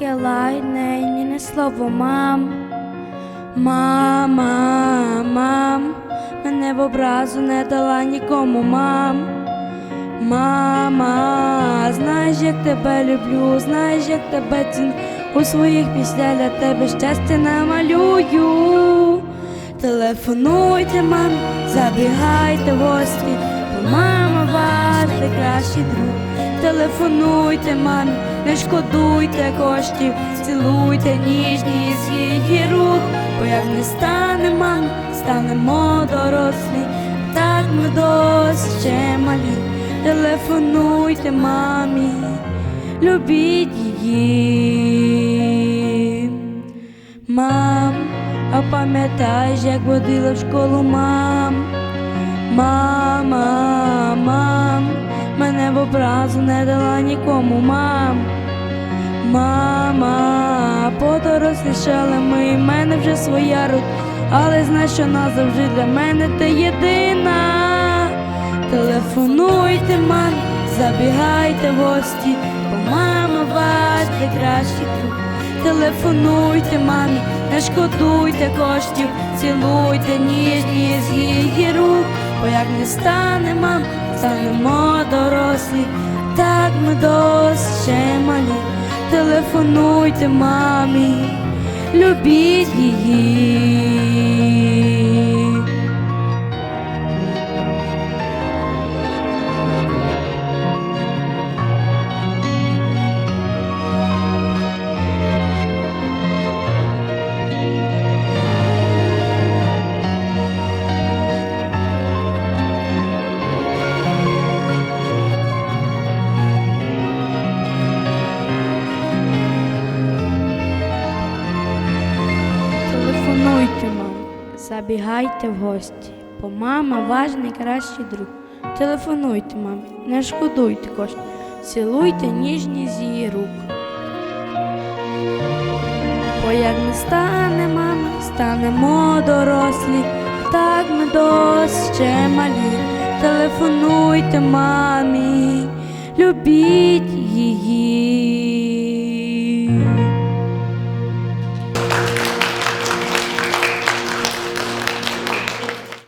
я лайне, ні не слово мам. Мама, мам, мене в образу не дала нікому мам. Мама, знаєш, як тебе люблю, знаєш, як тебе ціну у своїх піснях для тебе щастя намалюю. Телефонуйте, мам, забігайте в гості, мама ваш найкращий друг. Телефонуйте, мамі, не шкодуйте коштів, цілуйте ніжність її рук, бо як не стане мам, станемо дорослі, так ми досі ще малі. Телефонуйте мамі, любіть її. Мам, а пам'ятаєш, як водила в школу мам? Мама, мам, мене в образу не дала нікому мам. Мама, подорослішали ми, в мене вже своя рут, але знай, що назавжди для мене ти єдина. Телефонуйте, мам, забігайте в гості, бо мама ваш найкращий друг. Телефонуйте, мамі, не шкодуйте коштів, цілуйте ніжні з її бо як не стане мам, станемо дорослі, так ми досі ще малі. Телефонуйте мамі, любіть її. Забігайте в гості, бо мама ваш найкращий друг. Телефонуйте, мамі, не шкодуйте коштів, цілуйте ніжні з її рук. Бо як не стане мама, станемо дорослі, так ми досі ще малі. Телефонуйте мамі, любіть її.